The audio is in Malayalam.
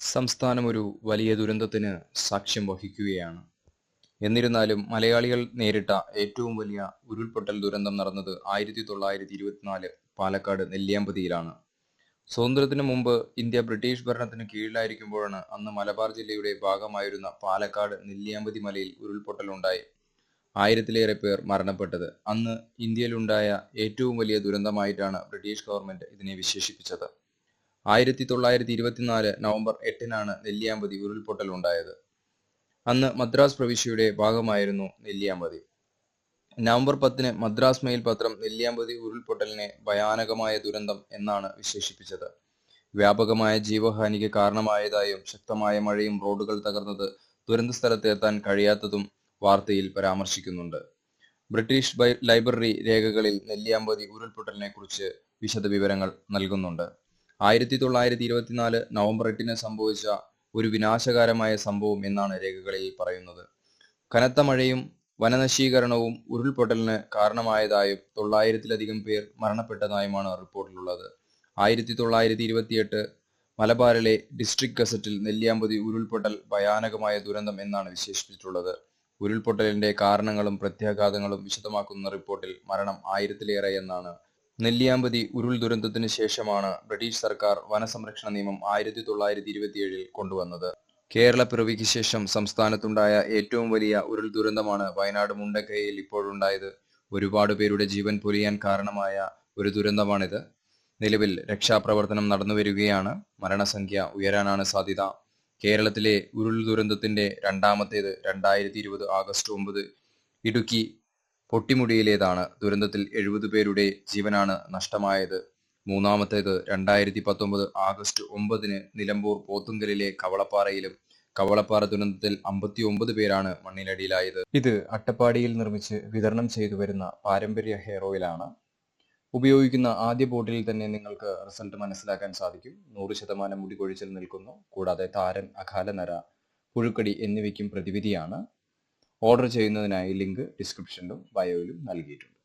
സംസ്ഥാനം ഒരു വലിയ ദുരന്തത്തിന് സാക്ഷ്യം വഹിക്കുകയാണ്. എന്നിരുന്നാലും മലയാളികൾ നേരിട്ട ഏറ്റവും വലിയ ഉരുൾപൊട്ടൽ ദുരന്തം നടന്നത് ആയിരത്തി തൊള്ളായിരത്തി ഇരുപത്തിനാല് പാലക്കാട് നെല്ലിയാമ്പതിയിലാണ്. സ്വാതന്ത്ര്യത്തിനു മുമ്പ് ഇന്ത്യ ബ്രിട്ടീഷ് ഭരണത്തിന് കീഴിലായിരിക്കുമ്പോഴാണ് അന്ന് മലബാർ ജില്ലയുടെ ഭാഗമായിരുന്ന പാലക്കാട് നെല്ലിയാമ്പതി മലയിൽ ഉരുൾപൊട്ടൽ ഉണ്ടായി. ആയിരത്തിലേറെ പേർ മരണപ്പെട്ടത്. അന്ന് ഇന്ത്യയിലുണ്ടായ ഏറ്റവും വലിയ ദുരന്തമായിട്ടാണ് ബ്രിട്ടീഷ് ഗവൺമെന്റ് ഇതിനെ വിശേഷിപ്പിച്ചത്. ആയിരത്തി തൊള്ളായിരത്തി ഇരുപത്തിനാല് നവംബർ എട്ടിനാണ് നെല്ലിയാമ്പതി ഉരുൾപൊട്ടൽ ഉണ്ടായത് അന്ന് മദ്രാസ് പ്രവിശ്യയുടെ ഭാഗമായിരുന്നു നെല്ലിയാമ്പതി. നവംബർ പത്തിന് മദ്രാസ് മെയിൽ പത്രം നെല്ലിയാമ്പതി ഉരുൾപൊട്ടലിനെ ഭയാനകമായ ദുരന്തം എന്നാണ് വിശേഷിപ്പിച്ചത്. വ്യാപകമായ ജീവഹാനിക്ക് കാരണമായതായും ശക്തമായ മഴയും റോഡുകൾ തകർന്നത് ദുരന്ത സ്ഥലത്ത് എത്താൻ കഴിയാത്തതും വാർത്തയിൽ പരാമർശിക്കുന്നുണ്ട്. ബ്രിട്ടീഷ് ലൈബ്രറി രേഖകളിൽ നെല്ലിയാമ്പതി ഉരുൾപൊട്ടലിനെ കുറിച്ച് വിശദ വിവരങ്ങൾ നൽകുന്നുണ്ട്. ആയിരത്തി തൊള്ളായിരത്തി ഇരുപത്തിനാല് നവംബർ എട്ടിന് സംഭവിച്ച ഒരു വിനാശകാരമായ സംഭവം എന്നാണ് രേഖകളിൽ പറയുന്നത്. കനത്ത മഴയും വനനശീകരണവും ഉരുൾപൊട്ടലിന് കാരണമായതായും തൊള്ളായിരത്തിലധികം പേർ മരണപ്പെട്ടതായുമാണ് റിപ്പോർട്ടിലുള്ളത്. ആയിരത്തി തൊള്ളായിരത്തി ഇരുപത്തിയെട്ട് മലബാറിലെ ഡിസ്ട്രിക്ട് ഗസറ്റിൽ നെല്ലിയാമ്പതി ഉരുൾപൊട്ടൽ ഭയാനകമായ ദുരന്തം എന്നാണ് വിശേഷിപ്പിച്ചിട്ടുള്ളത്. ഉരുൾപൊട്ടലിന്റെ കാരണങ്ങളും പ്രത്യാഘാതങ്ങളും വിശദമാക്കുന്ന റിപ്പോർട്ടിൽ മരണം ആയിരത്തിലേറെ എന്നാണ് നെല്ലിയാമ്പതി ഉരുൾ ദുരന്തത്തിന് ശേഷമാണ് ബ്രിട്ടീഷ് സർക്കാർ വനസംരക്ഷണ നിയമം ആയിരത്തി തൊള്ളായിരത്തി ഇരുപത്തിയേഴിൽ കൊണ്ടുവന്നത് കേരളപ്പിറവിക്ക് ശേഷം സംസ്ഥാനത്തുണ്ടായ ഏറ്റവും വലിയ ഉരുൾ ദുരന്തമാണ് വയനാട് മുണ്ടക്കയിൽ ഇപ്പോഴുണ്ടായത്. ഒരുപാട് പേരുടെ ജീവൻ പൊലിയാൻ കാരണമായ ഒരു ദുരന്തമാണിത്. നിലവിൽ രക്ഷാപ്രവർത്തനം നടന്നുവരികയാണ് മരണസംഖ്യ ഉയരാനാണ് സാധ്യത. കേരളത്തിലെ ഉരുൾ ദുരന്തത്തിന്റെ രണ്ടാമത്തേത് രണ്ടായിരത്തി ഇരുപത് ആഗസ്റ്റ് ഒമ്പത് ഇടുക്കി പൊട്ടിമുടിയിലേതാണ്. ദുരന്തത്തിൽ എഴുപത് പേരുടെ ജീവനാണ് നഷ്ടമായത്. മൂന്നാമത്തേത് രണ്ടായിരത്തി പത്തൊമ്പത് ആഗസ്റ്റ് ഒമ്പതിന് നിലമ്പൂർ പോത്തുങ്കലിലെ കവളപ്പാറയിലും കവളപ്പാറ ദുരന്തത്തിൽ അമ്പത്തി ഒമ്പത് പേരാണ് മണ്ണിനടിയിലായത്. ഇത് അട്ടപ്പാടിയിൽ നിർമ്മിച്ച് വിതരണം ചെയ്തു വരുന്ന പാരമ്പര്യ ഹെയർ ഓയിലാണ് ഉപയോഗിക്കുന്ന ആദ്യ ബോട്ടിൽ തന്നെ നിങ്ങൾക്ക് റിസൾട്ട് മനസ്സിലാക്കാൻ സാധിക്കും. നൂറ് ശതമാനം മുടി കൊഴിച്ചിൽ നിൽക്കുന്നു. കൂടാതെ താരൻ അകാലനര പുഴുക്കടി എന്നിവയ്ക്കും പ്രതിവിധിയാണ്. ഓർഡർ ചെയ്യുന്നതിനായി ലിങ്ക് ഡിസ്ക്രിപ്ഷനിലും ബയോയിലും നൽകിയിട്ടുണ്ട്.